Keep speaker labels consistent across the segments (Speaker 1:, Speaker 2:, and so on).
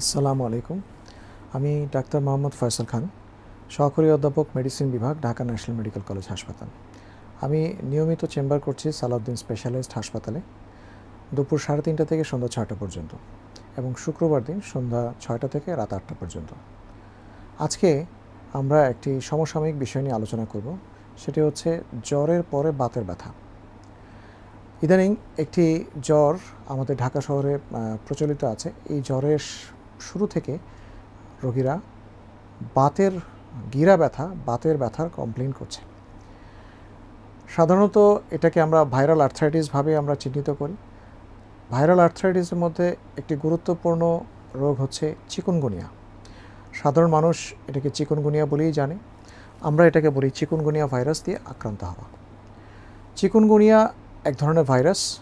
Speaker 1: আসসালামু আলাইকুম। আমি ডাক্তার মোহাম্মদ ফয়সাল খান, সহকারী অধ্যাপক মেডিসিন বিভাগ, ঢাকা ন্যাশনাল মেডিকেল কলেজ হাসপাতাল। আমি নিয়মিত চেম্বার করছি সালাউদ্দিন স্পেশালাইজড হাসপাতালে, দুপুর সাড়ে তিনটা থেকে সন্ধ্যা ছয়টা পর্যন্ত এবং শুক্রবার দিন সন্ধ্যা ছয়টা থেকে রাত আটটা পর্যন্ত। আজকে আমরা একটি সমসাময়িক বিষয় নিয়ে আলোচনা করব, সেটি হচ্ছে জ্বরের পরে বাতের ব্যথা। ইদানিং একটি জ্বর আমাদের ঢাকা শহরে প্রচলিত আছে। এই জ্বরের শুরু থেকে রোগীরা বাতের গিরা ব্যথা, বাতের ব্যথার কমপ্লেন করছে। সাধারণত এটাকে আমরা ভাইরাল আর্থ্রাইটিস ভাবে আমরা চিহ্নিত করি। ভাইরাল আর্থ্রাইটিসের মধ্যে একটি গুরুত্বপূর্ণ রোগ হচ্ছে চিকুনগুনিয়া। সাধারণ মানুষ এটাকে চিকুনগুনিয়া বলেই জানে। আমরা এটাকে বলি চিকুনগুনিয়া ভাইরাস দিয়ে আক্রান্ত হওয়া। চিকুনগুনিয়া এক ধরনের ভাইরাস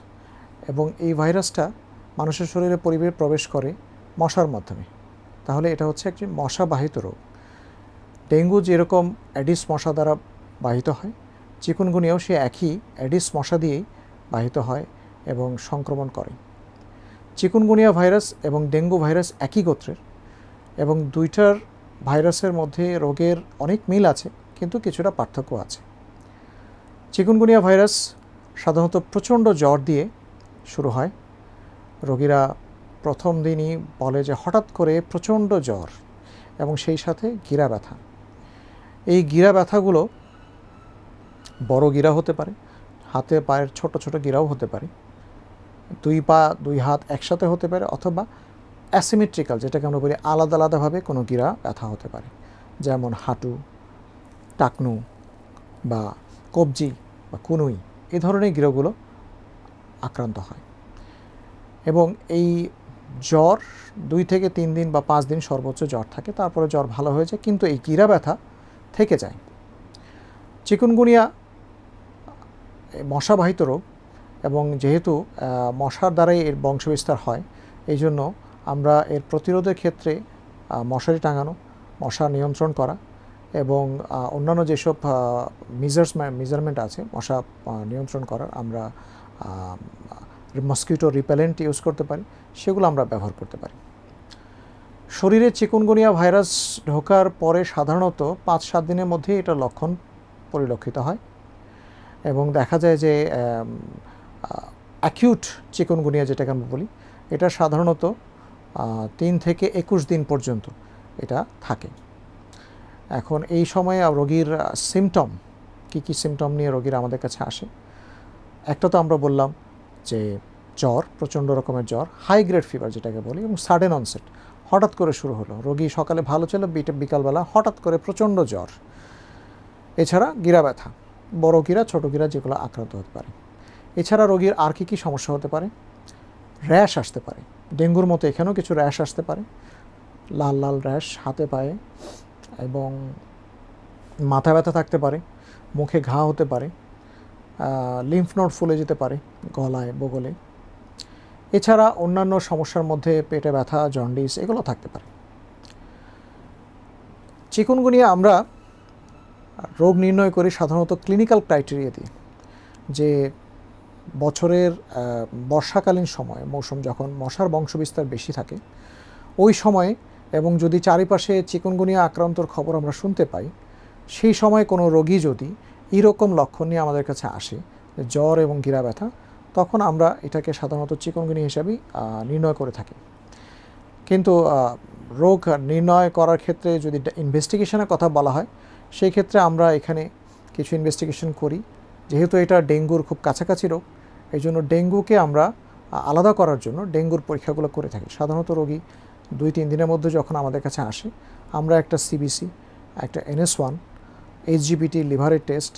Speaker 1: এবং এই ভাইরাসটা মানুষের শরীরে পরিবেশ প্রবেশ করে মশার মাধ্যমে। তাহলে এটা হচ্ছে একটি মশাবাহিত রোগ। ডেঙ্গু যেরকম অ্যাডিস মশা দ্বারা বাহিত হয়, চিকুনগুনিয়াও সে একই অ্যাডিস মশা দিয়েই বাহিত হয় এবং সংক্রমণ করে। চিকুনগুনিয়া ভাইরাস এবং ডেঙ্গু ভাইরাস একই গোত্রের এবং দুইটার ভাইরাসের মধ্যে রোগের অনেক মিল আছে, কিন্তু কিছুটা পার্থক্য আছে। চিকুনগুনিয়া ভাইরাস সাধারণত প্রচণ্ড জ্বর দিয়ে শুরু হয়। রোগীরা প্রথম দিনই বলে যে হঠাৎ করে প্রচণ্ড জ্বর এবং সেই সাথে গিরা ব্যথা। এই গিরা ব্যথাগুলো বড় গিরা হতে পারে, হাতে পায়ের ছোট ছোট গিরাও হতে পারে, দুই পা, দুই হাত একসাথে হতে পারে অথবা অ্যাসিমেট্রিক্যাল যেটাকে আমরা বলি আলাদা আলাদাভাবে কোনো গিরা ব্যথা হতে পারে। যেমন হাঁটু, টাকনু বা কবজি বা কুনুই এই ধরনের গিরোগুলো আক্রান্ত হয়। এবং এই জ্বর দুই থেকে তিন দিন বা পাঁচ দিন সর্বোচ্চ জ্বর থাকে, তারপরে জ্বর ভালো হয়ে যায়, কিন্তু এই গিরা ব্যথা থেকে যায়। চিকুনগুনিয়া মশাবাহিত রোগ এবং যেহেতু মশার দ্বারাই এর বংশবিস্তার হয়, এই জন্য আমরা এর প্রতিরোধের ক্ষেত্রে মশারি টাঙানো, মশা নিয়ন্ত্রণ করা এবং অন্যান্য যেসব মিজার্স মেজারমেন্ট আছে, মশা নিয়ন্ত্রণ করার আমরা মস্কিটো রিপেলেন্ট ইউজ করতে পারি, সেগুলো আমরা ব্যবহার করতে পারি। শরীরে চিকুনগুনিয়া ভাইরাস ঢোকার পরে সাধারণত পাঁচ সাত দিনের মধ্যে এটা লক্ষণ পরিলক্ষিত হয় এবং দেখা যায় যে অ্যাকিউট চিকুনগুনিয়া যেটাকে আমরা বলি, এটা সাধারণত তিন থেকে একুশ দিন পর্যন্ত এটা থাকে। এখন এই সময়ে রোগীর সিমটম কী কী সিমটম নিয়ে রোগীরা আমাদের কাছে আসে, একটা তো আমরা বললাম যে জ্বর, প্রচণ্ড রকমের জ্বর হাই গ্রেড ফিভার যেটাকে বলি, এবং সাডেন অনসেট হঠাৎ করে শুরু হলো। রোগী সকালে ভালো ছিল, বিটে- বিকালবেলা হঠাৎ করে প্রচণ্ড জ্বর। এছাড়া গিরা ব্যথা, বড় গিরা, ছোটো গিরা যেগুলো আক্রান্ত হতে পারে। এছাড়া রোগীর আর কী কী সমস্যা হতে পারে? র্যাশ আসতে পারে। ডেঙ্গুর মতো এখানেও কিছু র্যাশ আসতে পারে। লাল লাল র্যাশ হাতে পায়ে, এবং মাথা ব্যথা থাকতে পারে, মুখে ঘা হতে পারে লিম্ফ নোড ফুলে যেতে পারে গলায়, বগলে। এছাড়া অন্যান্য সমস্যার মধ্যে পেটে ব্যথা জন্ডিস এগুলো থাকতে পারে। চিকুনগুনিয়া আমরা রোগ নির্ণয় করি সাধারণত ক্লিনিক্যাল ক্রাইটেরিয়া দিয়ে, যে বছরের বর্ষাকালীন সময়, মৌসুম যখন মশার বংশবিস্তার বেশি থাকে, ওই সময়ে এবং যদি চারিপাশে চিকুনগুনিয়া আক্রান্তর খবর আমরা শুনতে পাই, সেই সময় কোনো রোগী যদি এরকম লক্ষণ নিয়ে আমাদের কাছে আসে জ্বর এবং গিরা ব্যথা, তখন আমরা এটাকে সাধারণত চিকুনগুনিয়া হিসাবেই নির্ণয় করে থাকি। কিন্তু রোগ নির্ণয় করার ক্ষেত্রে যদি ইনভেস্টিগেশনের কথা বলা হয়, সেই ক্ষেত্রে আমরা এখানে কিছু ইনভেস্টিগেশন করি। যেহেতু এটা ডেঙ্গুর খুব কাছাকাছি রোগ এই জন্য ডেঙ্গুকে আমরা আলাদা করার জন্য ডেঙ্গুর পরীক্ষাগুলো করে থাকি। সাধারণত রোগী দুই, তিন দিনের মধ্যে যখন আমাদের কাছে আসে, আমরা একটা সিবিসি একটা এনএস ওয়ান এইচজিবিটি লিভারের টেস্ট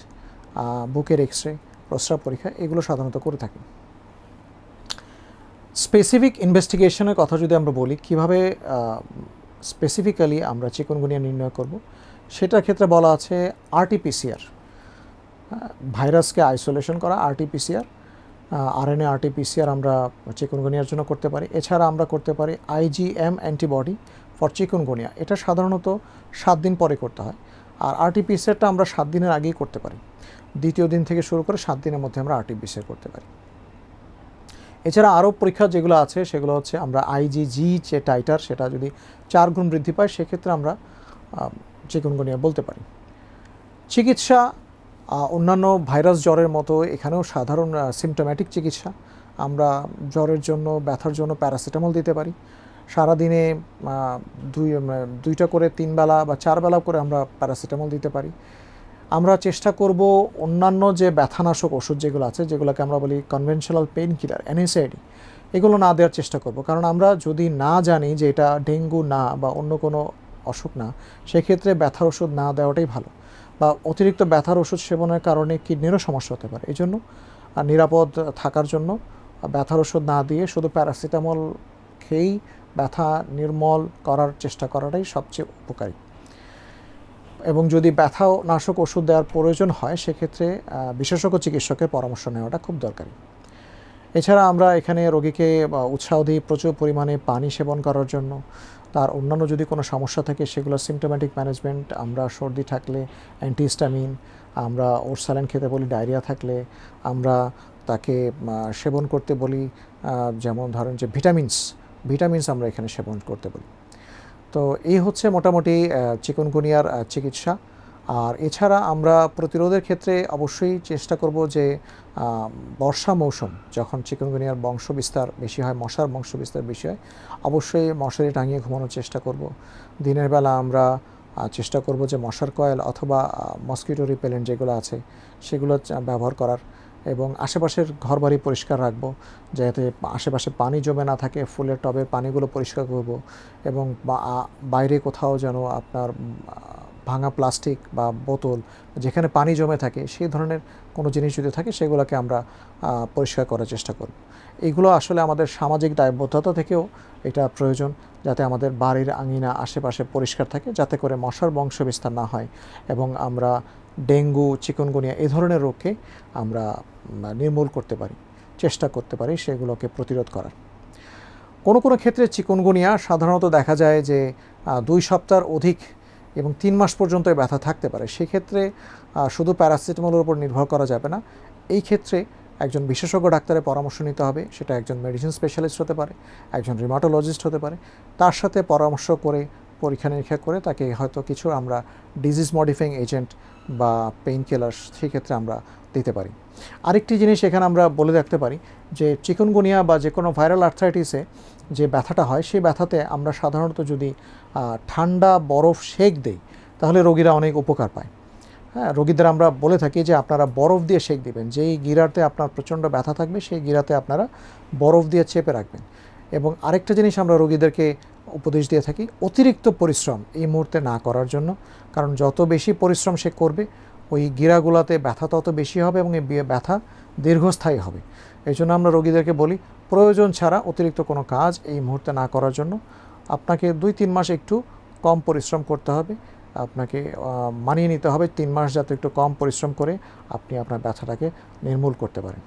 Speaker 1: বুকের এক্স রে প্রস্রাব পরীক্ষা, এগুলো সাধারণত করে থাকি। স্পেসিফিক ইনভেস্টিগেশনের কথা যদি আমরা বলি, কীভাবে স্পেসিফিক্যালি আমরা চিকনগুনিয়া নির্ণয় করব, সেটার ক্ষেত্রে বলা আছে আরটিপিসিআর ভাইরাসকে আইসোলেশন করা আরটিপিসিআর আরএনএ আরটিপিসিআর আমরা চিকনগুনিয়ার জন্য করতে পারি। এছাড়া আমরা করতে পারি আইজিএম অ্যান্টিবডি ফর চিকনগুনিয়া। এটা সাধারণত সাত দিন পরে করতে হয়। আর আরটিপিসিআরটা আমরা সাত দিনের আগেই করতে পারি। দ্বিতীয় দিন থেকে শুরু করে সাত দিনের মধ্যে আমরা আরটিপিসিআর করতে পারি। এছাড়া আরও পরীক্ষা যেগুলো আছে, সেগুলো হচ্ছে আমরা আইজিজি যে টাইটার সেটা যদি চার গুণ বৃদ্ধি পায়, সেক্ষেত্রে আমরা চিকুনগুনিয়া বলতে পারি। চিকিৎসা অন্যান্য ভাইরাস জ্বরের মতো এখানেও সাধারণ সিমটোম্যাটিক চিকিৎসা। আমরা জ্বরের জন্য, ব্যথার জন্য প্যারাসিটামল দিতে পারি। সারাদিনে দুই দুইটা করে তিন বেলা বা চার বেলা করে আমরা প্যারাসিটামল দিতে পারি। আমরা চেষ্টা করব অন্যান্য যে ব্যথানাশক ওষুধ যেগুলো আছে, যেগুলোকে আমরা বলি কনভেনশনাল পেইন কিলার এনএসআইডি এগুলো না দেওয়ার চেষ্টা করব। কারণ আমরা যদি না জানি যে এটা ডেঙ্গু না বা অন্য কোনো অসুখ না, সেক্ষেত্রে ব্যথার ওষুধ না দেওয়াটাই ভালো বা অতিরিক্ত ব্যথার ওষুধ সেবনের কারণে কিডনিরও সমস্যা হতে পারে। এই জন্য নিরাপদ থাকার জন্য ব্যথার ওষুধ না দিয়ে শুধু প্যারাসিটামল খেয়েই ব্যথা নির্মল করার চেষ্টা করাটাই সবচেয়ে উপকারী। এবং যদি ব্যথা নাশক ওষুধ দেওয়ার প্রয়োজন হয়, সেক্ষেত্রে বিশেষজ্ঞ চিকিৎসকের পরামর্শ নেওয়াটা খুব দরকারি। এছাড়া আমরা এখানে রোগীকে উৎসাহ দিই প্রচুর পরিমাণে পানি সেবন করার জন্য। তার অন্যান্য যদি কোনো সমস্যা থাকে, সেগুলো সিমটোম্যাটিক ম্যানেজমেন্ট আমরা সর্দি থাকলে অ্যান্টিস্টামিন আমরা ওরসালাইন খেতে বলি ডায়রিয়া থাকলে আমরা তাকে সেবন করতে বলি যেমন ধরেন যে ভিটামিনস ভিটামিনস আমরা এখানে সেবন করতে বলি তো এই হচ্ছে মোটামুটি চিকনগুনিয়ার চিকিৎসা। আর এছাড়া আমরা প্রতিরোধের ক্ষেত্রে অবশ্যই চেষ্টা করব যে বর্ষা মৌসুম, যখন চিকনগুনিয়ার বংশ বিস্তার বেশি হয়, মশার বংশ বিস্তার বেশি হয়, অবশ্যই মশারি টাঙিয়ে ঘুমানোর চেষ্টা করব। দিনের বেলা আমরা চেষ্টা করব যে মশার কয়েল অথবা মসকিটো রিপেলেন্ট যেগুলো আছে, সেগুলো ব্যবহার করার। এবং আশেপাশের ঘর বাড়ি পরিষ্কার রাখব, যাতে আশেপাশে পানি জমে না থাকে, ফুলের টবের পানিগুলো পরিষ্কার করব এবং বাইরে কোথাও যেন আপনার ভাঙা প্লাস্টিক বা বোতল যেখানে পানি জমে থাকে, সেই ধরনের কোনো জিনিস যদি থাকে, সেগুলোকে আমরা পরিষ্কার করার চেষ্টা করব। এগুলো আসলে আমাদের সামাজিক দায়বদ্ধতা থেকেও এটা প্রয়োজন যাতে আমাদের বাড়ির আঙিনা আশেপাশে পরিষ্কার থাকে, যাতে করে মশার বংশ বিস্তার না হয় এবং আমরা ডেঙ্গু, চিকনগুনিয়া এই ধরনের রোগকে আমরা নির্মূল করতে পারি, চেষ্টা করতে পারি সেগুলোকে প্রতিরোধ করার। কোনো কোনো ক্ষেত্রে চিকনগুনিয়া সাধারণত দেখা যায় যে দুই সপ্তাহের অধিক এবং তিন মাস পর্যন্ত ব্যথা থাকতে পারে। সেক্ষেত্রে শুধু প্যারাসিটামলের উপর নির্ভর করা যাবে না। এই ক্ষেত্রে একজন বিশেষজ্ঞ ডাক্তারের পরামর্শ নিতে হবে। সেটা একজন মেডিসিন স্পেশালিস্ট হতে পারে, একজন রিমাটোলজিস্ট হতে পারে। তার সাথে পরামর্শ করে, পরীক্ষা নিরীক্ষা করে তাকে হয়তো কিছু আমরা ডিজিজ মডিফাইং এজেন্ট বা পেইন কিলার সেক্ষেত্রে আমরা দিতে পারি। আরেকটি জিনিস এখানে আমরা বলে রাখতে পারি যে চিকনগুনিয়া বা যে কোনো ভাইরাল আর্থ্রাইটিসে যে ব্যথাটা হয়, সেই ব্যথাতে আমরা সাধারণত যদি ঠান্ডা, বরফ, সেক দেই, তাহলে রোগীরা অনেক উপকার পায়। হ্যাঁ রোগীদের আমরা বলে থাকি যে আপনারা বরফ দিয়ে সেক দিবেন। যেই গিরাতে আপনার প্রচণ্ড ব্যথা থাকবে, সেই গিরাতে আপনারা বরফ দিয়ে চেপে রাখবেন। এবং আরেকটা জিনিস আমরা রোগীদেরকে উপদেশ দিয়ে থাকি, অতিরিক্ত পরিশ্রম এই মুহূর্তে না করার জন্য। কারণ যত বেশি পরিশ্রম সে করবে ওই গিরাগুলাতে ব্যথা তত বেশি হবে এবং এই ব্যথা দীর্ঘস্থায়ী হবে। এই জন্য আমরা রোগীদেরকে বলি, প্রয়োজন ছাড়া অতিরিক্ত কোনো কাজ এই মুহূর্তে না করার জন্য। আপনাকে দুই তিন মাস একটু কম পরিশ্রম করতে হবে। আপনাকে মানিয়ে নিতে হবে তিন মাস যাতে একটু কম পরিশ্রম করে আপনি আপনার ব্যথাটাকে নির্মূল করতে পারেন।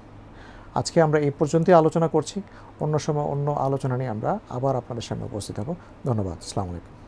Speaker 1: আজকে আমরা এই পর্যন্তই আলোচনা করছি। অন্য সময় অন্য আলোচনা নিয়ে আমরা আবার আপনাদের সামনে উপস্থিত হব। ধন্যবাদ। আসসালামু আলাইকুম।